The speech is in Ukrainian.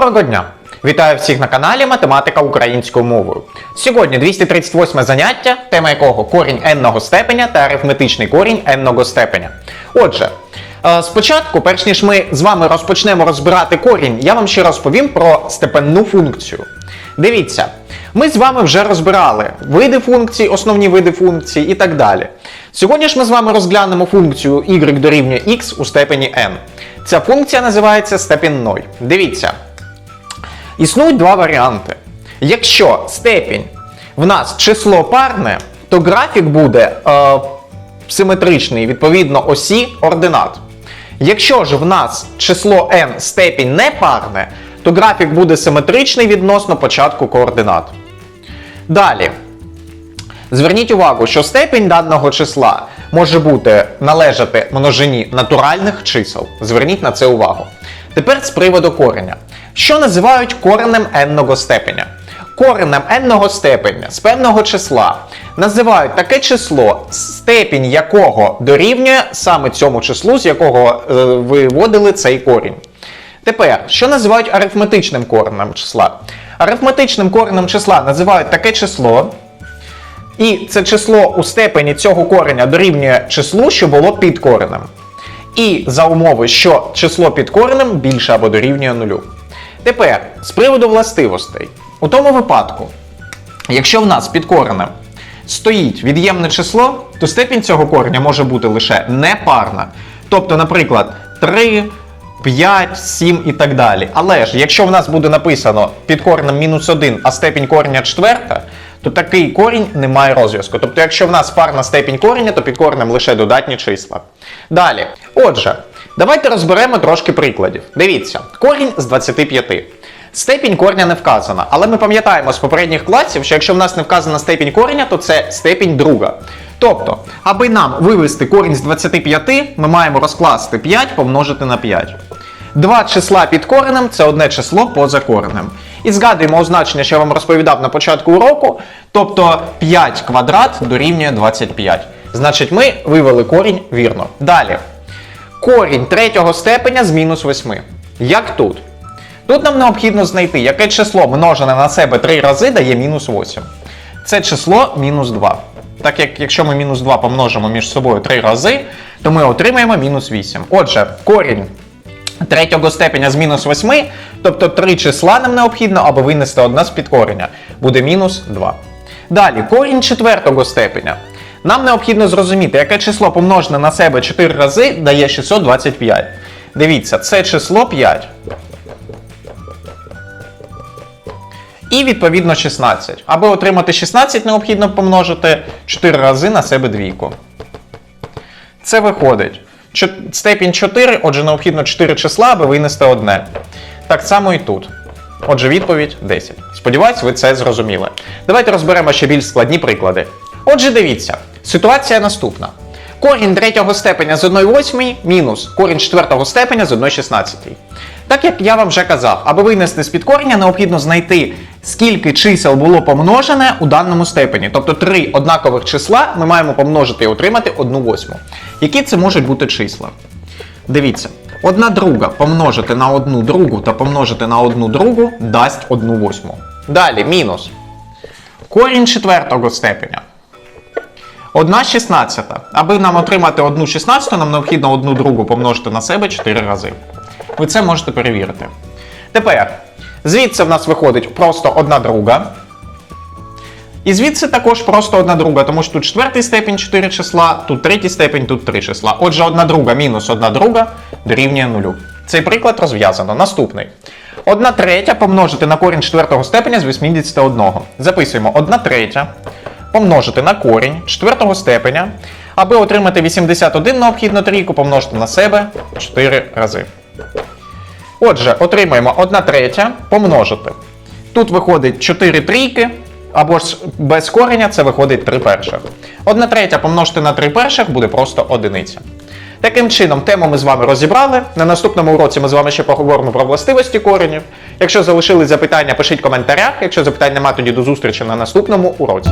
Доброго дня! Вітаю всіх на каналі Математика українською мовою. Сьогодні 238 заняття, тема якого корінь n-ного степеня та арифметичний корінь n-ного степеня. Отже, е, спочатку, перш ніж ми з вами розпочнемо розбирати корінь, я вам ще розповім про степенну функцію. Дивіться, ми з вами вже розбирали види функцій, основні види функцій і так далі. Сьогодні ж ми з вами розглянемо функцію y дорівнює x у степені n. Ця функція називається степінною. Дивіться. Існують два варіанти. Якщо степінь в нас число парне, то графік буде е, симетричний відповідно осі ординат. Якщо ж в нас число n степінь не парне, то графік буде симетричний відносно початку координат. Далі. Зверніть увагу, що степінь даного числа може бути належати множині натуральних чисел. Зверніть на це увагу. Тепер з приводу кореня. Що називають коренем n-ного степеня? Коренем n-ного степеня з певного числа називають таке число, степінь якого дорівнює саме цьому числу, з якого е, виводили цей корінь. Тепер, що називають арифметичним коренем числа? Арифметичним коренем числа називають таке число, і це число у степені цього кореня дорівнює числу, що було під коренем. І за умови, що число під коренем більше або дорівнює нулю. Тепер, з приводу властивостей. У тому випадку, якщо в нас під коренем стоїть від'ємне число, то степінь цього кореня може бути лише непарна. Тобто, наприклад, 3, 5, 7 і так далі. Але ж, якщо в нас буде написано під коренем мінус 1, а степінь кореня четверта, то такий корінь не має розв'язку. Тобто, якщо в нас парна степінь кореня, то під коренем лише додатні числа. Далі. Отже, давайте розберемо трошки прикладів. Дивіться, корінь з 25. Степінь кореня не вказана, але ми пам'ятаємо з попередніх класів, що якщо в нас не вказана степінь кореня, то це степінь друга. Тобто, аби нам вивести корінь з 25, ми маємо розкласти 5 помножити на 5. Два числа під коренем це одне число поза коренем. І згадуємо означення, що я вам розповідав на початку уроку. Тобто 5 квадрат дорівнює 25. Значить, ми вивели корінь вірно. Далі. Корінь третього степеня з мінус 8. Як тут? Тут нам необхідно знайти, яке число множене на себе 3 рази дає мінус 8. Це число мінус 2. Так як якщо ми мінус 2 помножимо між собою 3 рази, то ми отримаємо мінус 8. Отже, корінь третього степеня з мінус 8, тобто 3 числа нам необхідно, аби винести одне з підкореня. Буде мінус 2. Далі, корінь четвертого степеня. Нам необхідно зрозуміти, яке число помножене на себе 4 рази дає 625. Дивіться, це число 5. І відповідно 16. Аби отримати 16, необхідно помножити 4 рази на себе двійку. Це виходить. Степінь 4, отже, необхідно 4 числа, аби винести одне. Так само і тут. Отже, відповідь 10. Сподіваюсь, ви це зрозуміли. Давайте розберемо ще більш складні приклади. Отже, дивіться, ситуація наступна. Корінь третього степеня з 1,8 мінус корінь четвертого степеня з 1,16. Так як я вам вже казав, аби винести з під корення, необхідно знайти, скільки чисел було помножене у даному степені. Тобто три однакових числа ми маємо помножити і отримати 1 восьму. Які це можуть бути числа? Дивіться, одна друга помножити на одну другу та помножити на одну другу дасть 1 восьму. Далі мінус. Корінь четвертого степеня. Одна шістнадцята. Аби нам отримати одну шістнадцяту, нам необхідно одну другу помножити на себе 4 рази. Ви це можете перевірити. Тепер, звідси в нас виходить просто одна друга. І звідси також просто одна друга, тому що тут четвертий степінь 4 числа, тут третій степінь, тут 3 числа. Отже, одна друга мінус одна друга дорівнює нулю. Цей приклад розв'язано. Наступний. Одна третя помножити на корінь четвертого степеня з 81. Записуємо 1 третя помножити на корінь четвертого степеня. Аби отримати 81, необхідно трійку помножити на себе 4 рази. Отже, отримаємо 1 третя помножити. Тут виходить 4 трійки, або ж без кореня це виходить 3 перших. 1 третя помножити на 3 перших буде просто одиниця. Таким чином, тему ми з вами розібрали. На наступному уроці ми з вами ще поговоримо про властивості коренів. Якщо залишились запитання, пишіть в коментарях. Якщо запитань нема, тоді до зустрічі на наступному уроці.